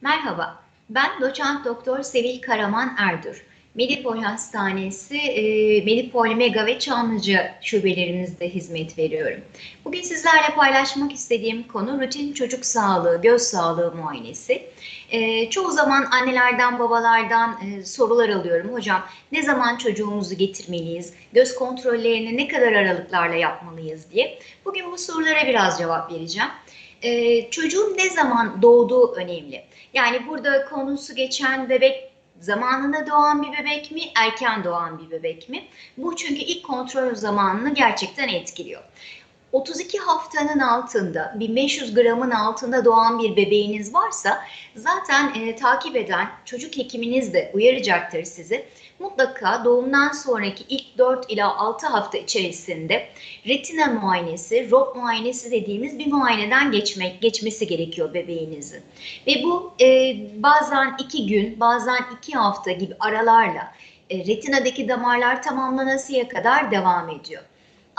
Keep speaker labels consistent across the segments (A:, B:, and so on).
A: Merhaba, ben doçent doktor Sevil Karaman Erdur. Medipol Hastanesi, e, Medipol Mega ve Çamlıca şubelerimizde hizmet veriyorum. Bugün sizlerle paylaşmak istediğim konu rutin çocuk sağlığı, göz sağlığı muayenesi. E, çoğu zaman annelerden, babalardan e, sorular alıyorum. Hocam ne zaman çocuğumuzu getirmeliyiz? Göz kontrollerini ne kadar aralıklarla yapmalıyız diye. Bugün bu sorulara biraz cevap vereceğim. E, çocuğun ne zaman doğduğu önemli. Yani burada konusu geçen bebek zamanında doğan bir bebek mi, erken doğan bir bebek mi? Bu çünkü ilk kontrol zamanını gerçekten etkiliyor. 32 haftanın altında, 1500 gramın altında doğan bir bebeğiniz varsa zaten e, takip eden çocuk hekiminiz de uyaracaktır sizi. Mutlaka doğumdan sonraki ilk 4 ila 6 hafta içerisinde retina muayenesi, ROP muayenesi dediğimiz bir muayeneden geçmek geçmesi gerekiyor bebeğinizin. Ve bu e, bazen 2 gün, bazen 2 hafta gibi aralarla e, retinadaki damarlar tamamlanasıya kadar devam ediyor.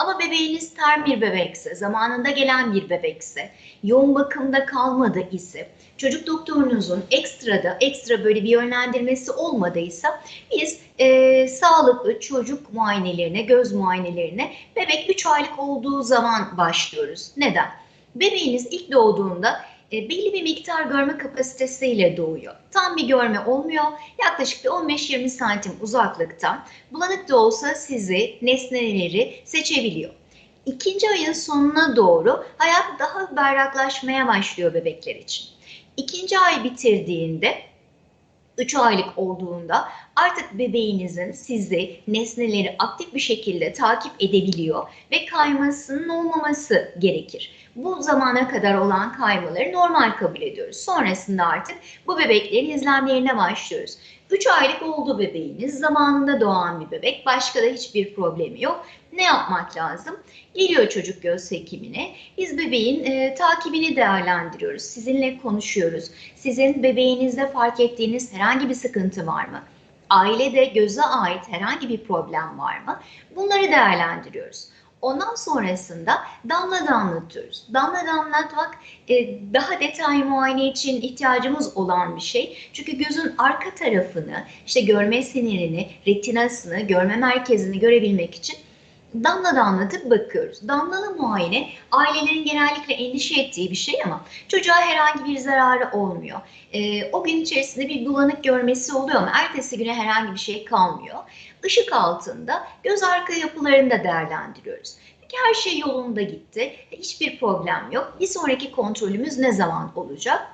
A: Ama bebeğiniz term bir bebekse, zamanında gelen bir bebekse, yoğun bakımda kalmadı ise, çocuk doktorunuzun ekstrada, ekstra böyle bir yönlendirmesi olmadıysa biz e, sağlıklı çocuk muayenelerine, göz muayenelerine bebek 3 aylık olduğu zaman başlıyoruz. Neden? Bebeğiniz ilk doğduğunda belli bir miktar görme kapasitesiyle doğuyor. Tam bir görme olmuyor. Yaklaşık bir 15-20 santim uzaklıktan bulanık da olsa sizi, nesneleri seçebiliyor. İkinci ayın sonuna doğru hayat daha berraklaşmaya başlıyor bebekler için. İkinci ay bitirdiğinde 3 aylık olduğunda artık bebeğinizin sizi nesneleri aktif bir şekilde takip edebiliyor ve kaymasının olmaması gerekir. Bu zamana kadar olan kaymaları normal kabul ediyoruz. Sonrasında artık bu bebeklerin izlemlerine başlıyoruz. 3 aylık oldu bebeğiniz, zamanında doğan bir bebek, başka da hiçbir problemi yok. Ne yapmak lazım? Geliyor çocuk göz hekimine. Biz bebeğin e, takibini değerlendiriyoruz. Sizinle konuşuyoruz. Sizin bebeğinizde fark ettiğiniz herhangi bir sıkıntı var mı? Ailede göze ait herhangi bir problem var mı? Bunları değerlendiriyoruz. Ondan sonrasında damla damlatıyoruz. Damla damlatmak e, daha detaylı muayene için ihtiyacımız olan bir şey. Çünkü gözün arka tarafını, işte görme sinirini, retinasını, görme merkezini görebilmek için damla damlatıp bakıyoruz. Damlalı muayene ailelerin genellikle endişe ettiği bir şey ama çocuğa herhangi bir zararı olmuyor. E, o gün içerisinde bir bulanık görmesi oluyor ama ertesi güne herhangi bir şey kalmıyor. Işık altında göz arka yapılarını da değerlendiriyoruz. Peki her şey yolunda gitti. Hiçbir problem yok. Bir sonraki kontrolümüz ne zaman olacak?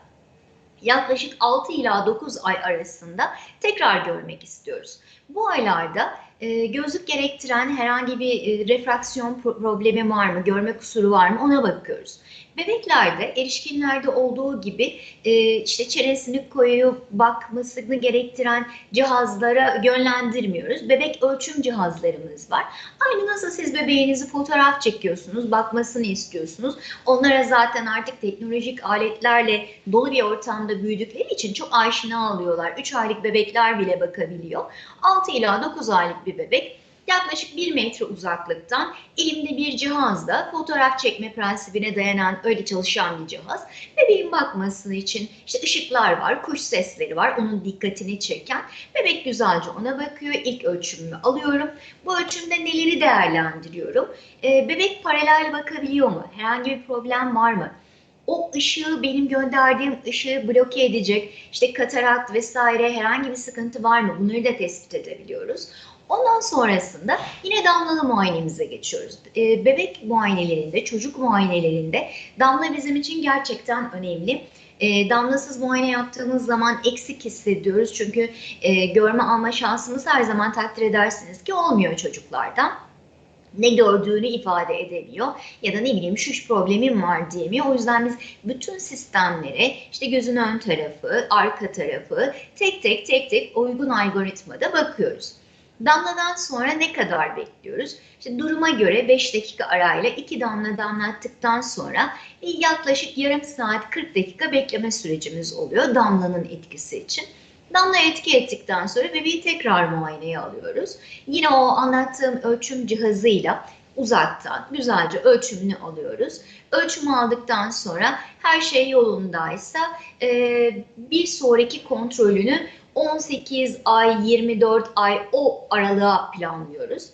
A: Yaklaşık 6 ila 9 ay arasında tekrar görmek istiyoruz. Bu aylarda e, gözlük gerektiren herhangi bir e, refraksiyon problemi var mı, görme kusuru var mı ona bakıyoruz. Bebeklerde, erişkinlerde olduğu gibi e, işte çenesini koyup bakmasını gerektiren cihazlara yönlendirmiyoruz. Bebek ölçüm cihazlarımız var. Aynı nasıl siz bebeğinizi fotoğraf çekiyorsunuz, bakmasını istiyorsunuz. Onlara zaten artık teknolojik aletlerle dolu bir ortamda büyüdükleri için çok aşina alıyorlar. 3 aylık bebekler bile bakabiliyor. 6 ila 9 aylık bir bebek yaklaşık 1 metre uzaklıktan elimde bir cihazla fotoğraf çekme prensibine dayanan öyle çalışan bir cihaz. Bebeğin bakması için işte ışıklar var, kuş sesleri var, onun dikkatini çeken. Bebek güzelce ona bakıyor. İlk ölçümümü alıyorum. Bu ölçümde neleri değerlendiriyorum? Ee, bebek paralel bakabiliyor mu? Herhangi bir problem var mı? o ışığı benim gönderdiğim ışığı bloke edecek işte katarakt vesaire herhangi bir sıkıntı var mı bunları da tespit edebiliyoruz. Ondan sonrasında yine damlalı muayenemize geçiyoruz. E, bebek muayenelerinde, çocuk muayenelerinde damla bizim için gerçekten önemli. E, damlasız muayene yaptığımız zaman eksik hissediyoruz. Çünkü e, görme alma şansımız her zaman takdir edersiniz ki olmuyor çocuklardan ne gördüğünü ifade edemiyor ya da ne bileyim şuş problemim var diyemiyor. O yüzden biz bütün sistemlere işte gözün ön tarafı, arka tarafı tek tek tek tek uygun algoritmada bakıyoruz. Damladan sonra ne kadar bekliyoruz? İşte duruma göre 5 dakika arayla 2 damla damlattıktan sonra yaklaşık yarım saat 40 dakika bekleme sürecimiz oluyor damlanın etkisi için. Damla etki ettikten sonra bebeği tekrar muayeneye alıyoruz. Yine o anlattığım ölçüm cihazıyla uzaktan güzelce ölçümünü alıyoruz. Ölçümü aldıktan sonra her şey yolundaysa e, bir sonraki kontrolünü 18 ay, 24 ay o aralığa planlıyoruz.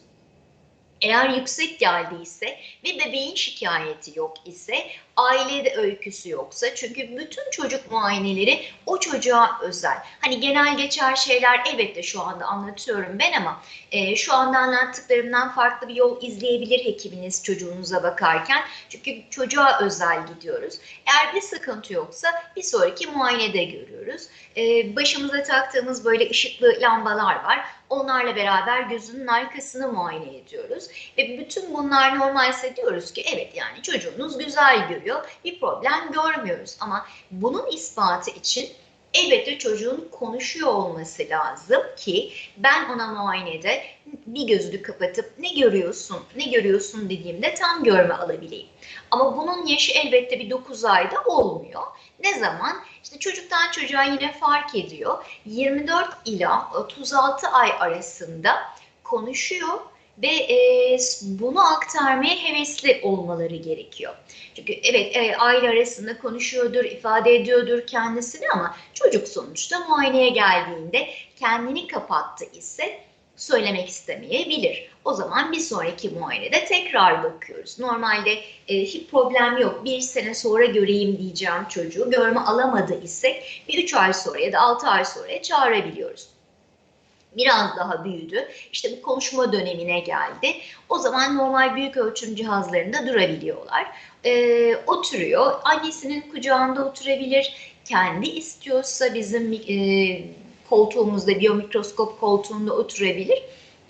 A: Eğer yüksek geldiyse ve bebeğin şikayeti yok ise, ailede öyküsü yoksa çünkü bütün çocuk muayeneleri o çocuğa özel. Hani genel geçer şeyler elbette şu anda anlatıyorum ben ama e, şu anda anlattıklarımdan farklı bir yol izleyebilir hekiminiz çocuğunuza bakarken. Çünkü çocuğa özel gidiyoruz. Eğer bir sıkıntı yoksa bir sonraki muayenede görüyoruz. E, başımıza taktığımız böyle ışıklı lambalar var. Onlarla beraber gözünün arkasını muayene ediyoruz. Ve bütün bunlar normalse diyoruz ki evet yani çocuğunuz güzel görüyor. Bir problem görmüyoruz. Ama bunun ispatı için elbette çocuğun konuşuyor olması lazım ki ben ona muayenede bir gözünü kapatıp ne görüyorsun, ne görüyorsun dediğimde tam görme alabileyim. Ama bunun yaşı elbette bir 9 ayda olmuyor. Ne zaman? İşte çocuktan çocuğa yine fark ediyor. 24 ila 36 ay arasında konuşuyor ve e, bunu aktarmaya hevesli olmaları gerekiyor. Çünkü evet e, aile arasında konuşuyordur, ifade ediyordur kendisini ama çocuk sonuçta muayeneye geldiğinde kendini kapattı ise söylemek istemeyebilir. O zaman bir sonraki muayenede tekrar bakıyoruz. Normalde e, hiç problem yok. Bir sene sonra göreyim diyeceğim çocuğu. Görme alamadı ise bir üç ay sonra ya da altı ay sonra çağırabiliyoruz biraz daha büyüdü. İşte bu konuşma dönemine geldi. O zaman normal büyük ölçüm cihazlarında durabiliyorlar. Ee, oturuyor. Annesinin kucağında oturabilir. Kendi istiyorsa bizim e, koltuğumuzda, biyomikroskop koltuğunda oturabilir.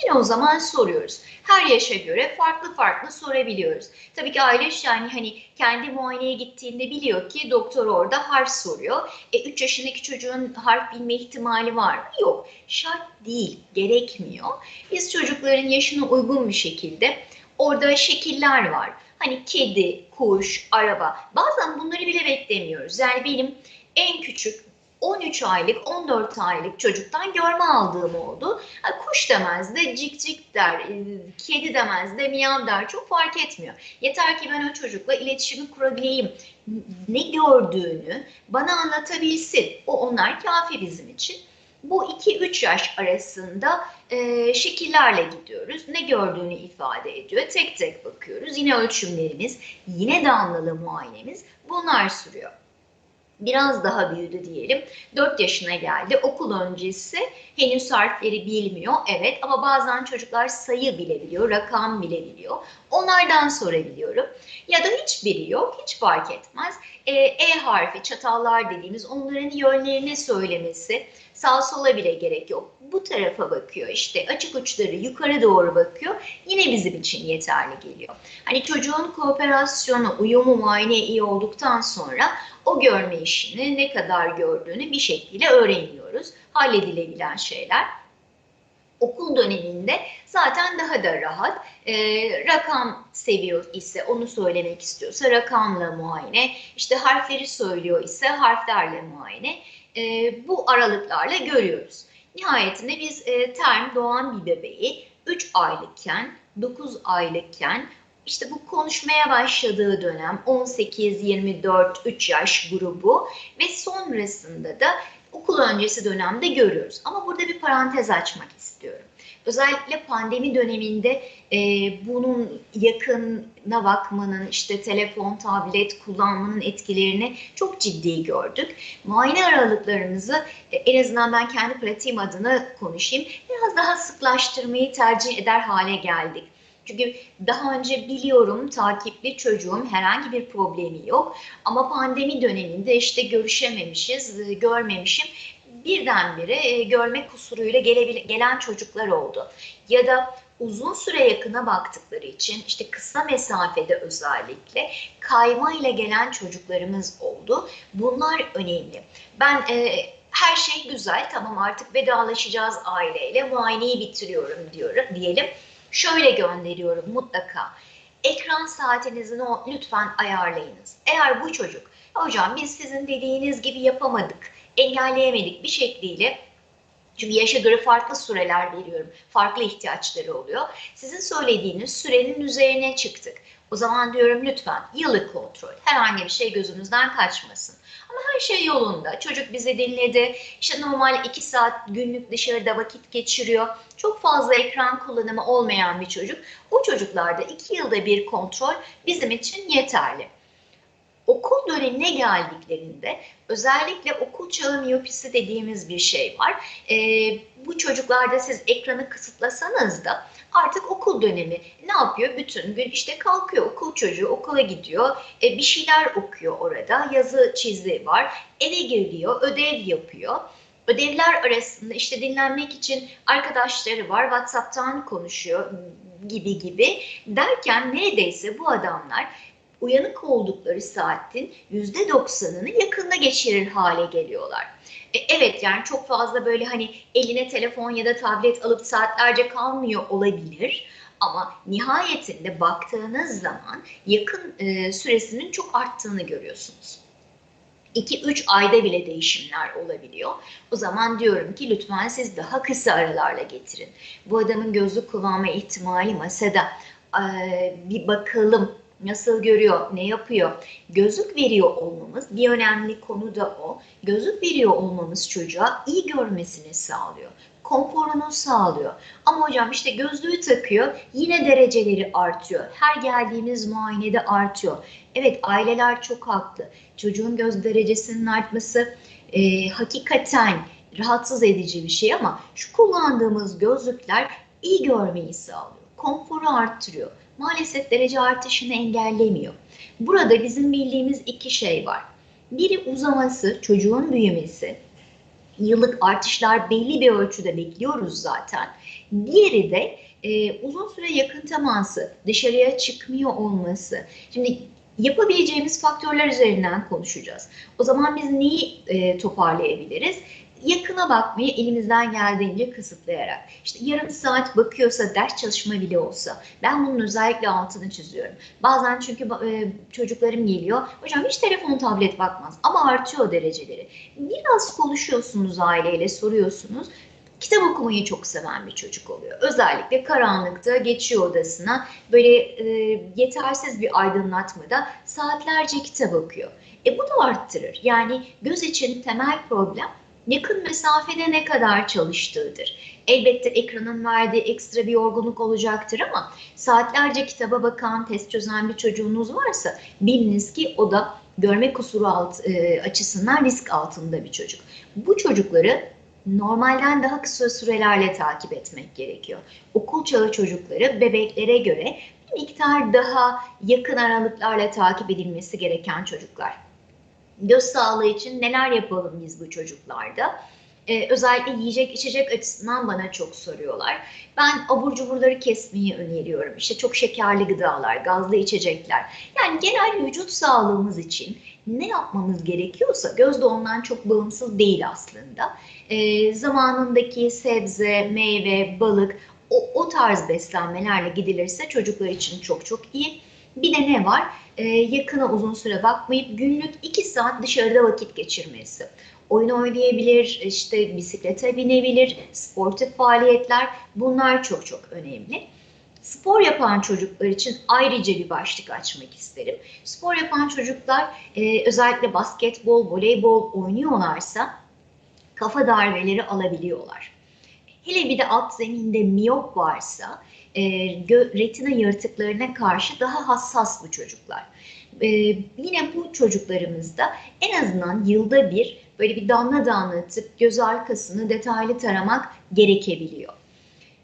A: Yine o zaman soruyoruz. Her yaşa göre farklı farklı sorabiliyoruz. Tabii ki aile yani hani kendi muayeneye gittiğinde biliyor ki doktor orada harf soruyor. E 3 yaşındaki çocuğun harf bilme ihtimali var mı? Yok. Şart değil, gerekmiyor. Biz çocukların yaşına uygun bir şekilde orada şekiller var. Hani kedi, kuş, araba. Bazen bunları bile beklemiyoruz. Yani benim en küçük 13 aylık, 14 aylık çocuktan görme aldığım oldu. kuş demez de cik cik der, e, kedi demez de miyav der çok fark etmiyor. Yeter ki ben o çocukla iletişimi kurabileyim. Ne gördüğünü bana anlatabilsin. O onlar kafi bizim için. Bu 2-3 yaş arasında e, şekillerle gidiyoruz. Ne gördüğünü ifade ediyor. Tek tek bakıyoruz. Yine ölçümlerimiz, yine damlalı muayenemiz bunlar sürüyor biraz daha büyüdü diyelim. 4 yaşına geldi. Okul öncesi henüz harfleri bilmiyor. Evet ama bazen çocuklar sayı bilebiliyor, rakam bilebiliyor. Onlardan sorabiliyorum. Ya da hiçbiri yok, hiç fark etmez. E, e harfi, çatallar dediğimiz onların yönlerini söylemesi sağ sola bile gerek yok. Bu tarafa bakıyor işte açık uçları yukarı doğru bakıyor. Yine bizim için yeterli geliyor. Hani çocuğun kooperasyonu, uyumu, muayene iyi olduktan sonra o görme işini ne kadar gördüğünü bir şekilde öğreniyoruz. Halledilebilen şeyler. Okul döneminde zaten daha da rahat. E, rakam seviyor ise onu söylemek istiyorsa rakamla muayene, işte harfleri söylüyor ise harflerle muayene. E, bu aralıklarla görüyoruz. Nihayetinde biz e, term doğan bir bebeği 3 aylıkken, 9 aylıkken işte bu konuşmaya başladığı dönem 18-24-3 yaş grubu ve sonrasında da okul öncesi dönemde görüyoruz. Ama burada bir parantez açmak istiyorum. Özellikle pandemi döneminde e, bunun yakına bakmanın, işte telefon, tablet kullanmanın etkilerini çok ciddi gördük. Muayene aralıklarımızı e, en azından ben kendi pratiğim adına konuşayım. Biraz daha sıklaştırmayı tercih eder hale geldik. Çünkü daha önce biliyorum takipli çocuğum herhangi bir problemi yok. Ama pandemi döneminde işte görüşememişiz, e, görmemişim. Birdenbire e, görme kusuruyla gelen çocuklar oldu. Ya da uzun süre yakına baktıkları için işte kısa mesafede özellikle kayma ile gelen çocuklarımız oldu. Bunlar önemli. Ben e, her şey güzel tamam artık vedalaşacağız aileyle muayeneyi bitiriyorum diyorum diyelim şöyle gönderiyorum mutlaka. Ekran saatinizi lütfen ayarlayınız. Eğer bu çocuk, hocam biz sizin dediğiniz gibi yapamadık, engelleyemedik bir şekliyle Çünkü yaşa göre farklı süreler veriyorum. Farklı ihtiyaçları oluyor. Sizin söylediğiniz sürenin üzerine çıktık. O zaman diyorum lütfen yıllık kontrol. Herhangi bir şey gözünüzden kaçmasın. Ama her şey yolunda. Çocuk bizi dinledi. İşte normal iki saat günlük dışarıda vakit geçiriyor. Çok fazla ekran kullanımı olmayan bir çocuk. O çocuklarda iki yılda bir kontrol bizim için yeterli okul dönemine geldiklerinde özellikle okul çağı miyopisi dediğimiz bir şey var. E, bu çocuklarda siz ekranı kısıtlasanız da artık okul dönemi. Ne yapıyor? Bütün gün işte kalkıyor. Okul çocuğu okula gidiyor. E, bir şeyler okuyor orada. Yazı çizi var. Eve geliyor ödev yapıyor. Ödevler arasında işte dinlenmek için arkadaşları var, WhatsApp'tan konuşuyor gibi gibi. Derken neredeyse bu adamlar uyanık oldukları saatin yüzde doksanını yakında geçirir hale geliyorlar. E, evet yani çok fazla böyle hani eline telefon ya da tablet alıp saatlerce kalmıyor olabilir. Ama nihayetinde baktığınız zaman yakın e, süresinin çok arttığını görüyorsunuz. 2-3 ayda bile değişimler olabiliyor. O zaman diyorum ki lütfen siz daha kısa aralarla getirin. Bu adamın gözlük kullanma ihtimali masada. Ee, bir bakalım nasıl görüyor, ne yapıyor? Gözlük veriyor olmamız bir önemli konu da o. Gözlük veriyor olmamız çocuğa iyi görmesini sağlıyor. Konforunu sağlıyor. Ama hocam işte gözlüğü takıyor yine dereceleri artıyor. Her geldiğimiz muayenede artıyor. Evet aileler çok haklı. Çocuğun göz derecesinin artması e, hakikaten rahatsız edici bir şey ama şu kullandığımız gözlükler iyi görmeyi sağlıyor. Konforu arttırıyor maalesef derece artışını engellemiyor. Burada bizim bildiğimiz iki şey var. Biri uzaması, çocuğun büyümesi. Yıllık artışlar belli bir ölçüde bekliyoruz zaten. Diğeri de e, uzun süre yakın teması, dışarıya çıkmıyor olması. Şimdi yapabileceğimiz faktörler üzerinden konuşacağız. O zaman biz neyi e, toparlayabiliriz? Yakına bakmayı elimizden geldiğince kısıtlayarak. İşte yarım saat bakıyorsa ders çalışma bile olsa ben bunun özellikle altını çiziyorum. Bazen çünkü e, çocuklarım geliyor. Hocam hiç telefon tablet bakmaz ama artıyor dereceleri. Biraz konuşuyorsunuz aileyle soruyorsunuz. Kitap okumayı çok seven bir çocuk oluyor. Özellikle karanlıkta geçiyor odasına böyle e, yetersiz bir aydınlatmada saatlerce kitap okuyor. E bu da arttırır. Yani göz için temel problem yakın mesafede ne kadar çalıştığıdır. Elbette ekranın verdiği ekstra bir yorgunluk olacaktır ama saatlerce kitaba bakan, test çözen bir çocuğunuz varsa biliniz ki o da görme kusuru alt, e, açısından risk altında bir çocuk. Bu çocukları normalden daha kısa sürelerle takip etmek gerekiyor. Okul çağı çocukları bebeklere göre bir miktar daha yakın aralıklarla takip edilmesi gereken çocuklar göz sağlığı için neler yapalım biz bu çocuklarda? Ee, özellikle yiyecek içecek açısından bana çok soruyorlar. Ben abur cuburları kesmeyi öneriyorum. İşte çok şekerli gıdalar, gazlı içecekler. Yani genel vücut sağlığımız için ne yapmamız gerekiyorsa göz de ondan çok bağımsız değil aslında. Ee, zamanındaki sebze, meyve, balık o, o tarz beslenmelerle gidilirse çocuklar için çok çok iyi. Bir de ne var? E, yakına uzun süre bakmayıp günlük 2 saat dışarıda vakit geçirmesi. Oyun oynayabilir, işte bisiklete binebilir, sportif faaliyetler bunlar çok çok önemli. Spor yapan çocuklar için ayrıca bir başlık açmak isterim. Spor yapan çocuklar e, özellikle basketbol, voleybol oynuyorlarsa kafa darbeleri alabiliyorlar. Hele bir de alt zeminde miyop varsa e, retina yırtıklarına karşı daha hassas bu çocuklar. E, yine bu çocuklarımızda en azından yılda bir böyle bir damla damlatıp göz arkasını detaylı taramak gerekebiliyor.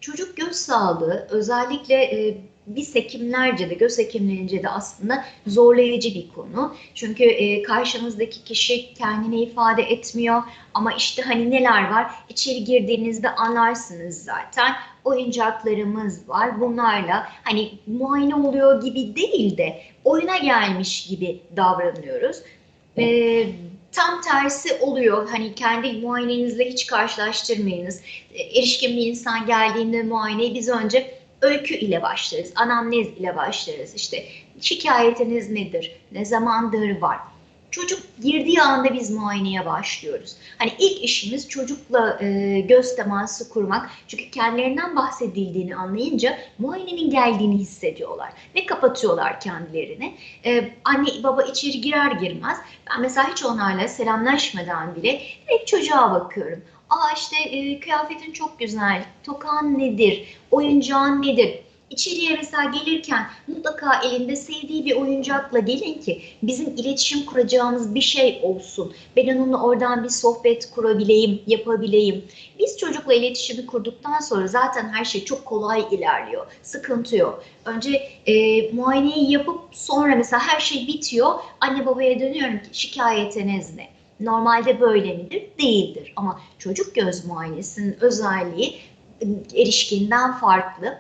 A: Çocuk göz sağlığı özellikle e, biz hekimlerce de göz hekimlerince de aslında zorlayıcı bir konu. Çünkü e, karşınızdaki kişi kendini ifade etmiyor ama işte hani neler var içeri girdiğinizde anlarsınız zaten. Oyuncaklarımız var bunlarla hani muayene oluyor gibi değil de oyuna gelmiş gibi davranıyoruz. E, tam tersi oluyor. Hani kendi muayenenizle hiç karşılaştırmayınız. E, erişkin bir insan geldiğinde muayeneyi biz önce öykü ile başlarız, anamnez ile başlarız. İşte şikayetiniz nedir, ne zamandır var? Çocuk girdiği anda biz muayeneye başlıyoruz. Hani ilk işimiz çocukla e, göz teması kurmak. Çünkü kendilerinden bahsedildiğini anlayınca muayenenin geldiğini hissediyorlar ve kapatıyorlar kendilerini. E, anne baba içeri girer girmez ben mesela hiç onlarla selamlaşmadan bile direkt çocuğa bakıyorum. Aa işte e, kıyafetin çok güzel, tokan nedir, oyuncağın nedir? İçeriye mesela gelirken mutlaka elinde sevdiği bir oyuncakla gelin ki bizim iletişim kuracağımız bir şey olsun. Ben onunla oradan bir sohbet kurabileyim, yapabileyim. Biz çocukla iletişimi kurduktan sonra zaten her şey çok kolay ilerliyor. Sıkıntı yok. Önce e, muayeneyi yapıp sonra mesela her şey bitiyor. Anne babaya dönüyorum ki şikayetiniz ne? Normalde böyle midir? Değildir. Ama çocuk göz muayenesinin özelliği e, erişkinden farklı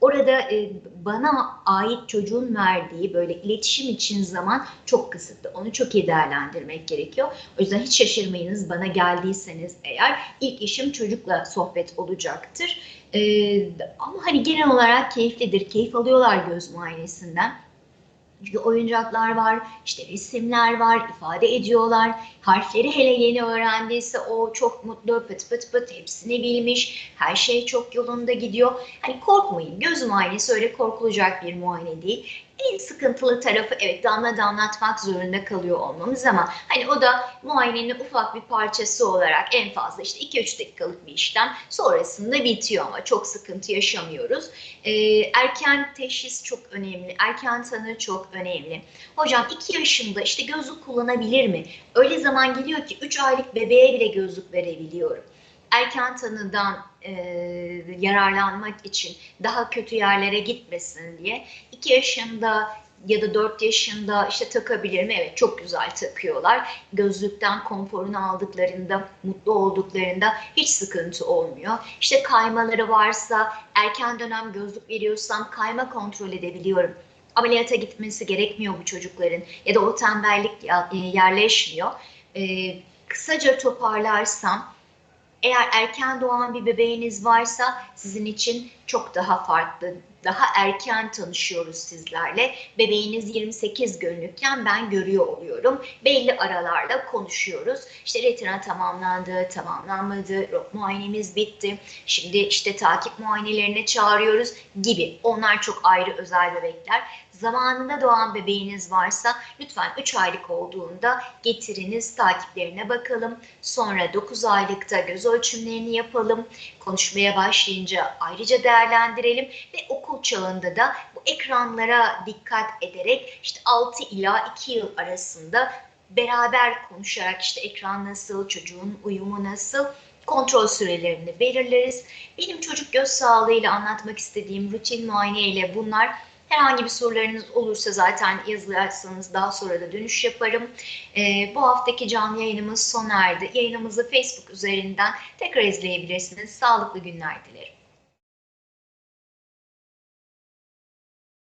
A: orada e, bana ait çocuğun verdiği böyle iletişim için zaman çok kısıtlı. Onu çok iyi değerlendirmek gerekiyor. O yüzden hiç şaşırmayınız bana geldiyseniz eğer ilk işim çocukla sohbet olacaktır. E, ama hani genel olarak keyiflidir. Keyif alıyorlar göz muayenesinden. Çünkü oyuncaklar var, işte resimler var, ifade ediyorlar. Harfleri hele yeni öğrendiyse o çok mutlu, pıt pıt pıt hepsini bilmiş. Her şey çok yolunda gidiyor. Hani korkmayın, göz muayenesi öyle korkulacak bir muayene değil. En sıkıntılı tarafı evet damla damlatmak zorunda kalıyor olmamız ama hani o da muayenenin ufak bir parçası olarak en fazla işte 2-3 dakikalık bir işlem sonrasında bitiyor ama çok sıkıntı yaşamıyoruz. Ee, erken teşhis çok önemli, erken tanı çok önemli. Hocam 2 yaşında işte gözlük kullanabilir mi? Öyle zaman geliyor ki 3 aylık bebeğe bile gözlük verebiliyorum erken tanıdan e, yararlanmak için daha kötü yerlere gitmesin diye 2 yaşında ya da 4 yaşında işte takabilir mi? Evet çok güzel takıyorlar. Gözlükten konforunu aldıklarında, mutlu olduklarında hiç sıkıntı olmuyor. İşte kaymaları varsa erken dönem gözlük veriyorsam kayma kontrol edebiliyorum. Ameliyata gitmesi gerekmiyor bu çocukların ya da o tembellik yerleşmiyor. Ee, kısaca toparlarsam eğer erken doğan bir bebeğiniz varsa sizin için çok daha farklı, daha erken tanışıyoruz sizlerle. Bebeğiniz 28 günlükken ben görüyor oluyorum. Belli aralarla konuşuyoruz. İşte retina tamamlandı, tamamlanmadı, muayenemiz bitti. Şimdi işte takip muayenelerine çağırıyoruz gibi. Onlar çok ayrı özel bebekler. Zamanında doğan bebeğiniz varsa lütfen 3 aylık olduğunda getiriniz takiplerine bakalım. Sonra 9 aylıkta göz ölçümlerini yapalım. Konuşmaya başlayınca ayrıca değerlendirelim ve okul çağında da bu ekranlara dikkat ederek işte 6 ila 2 yıl arasında beraber konuşarak işte ekran nasıl, çocuğun uyumu nasıl kontrol sürelerini belirleriz. Benim çocuk göz sağlığıyla anlatmak istediğim rutin muayene ile bunlar Herhangi bir sorularınız olursa zaten yazarsanız daha sonra da dönüş yaparım. E, bu haftaki canlı yayınımız sona erdi. Yayınımızı Facebook üzerinden tekrar izleyebilirsiniz. Sağlıklı günler dilerim.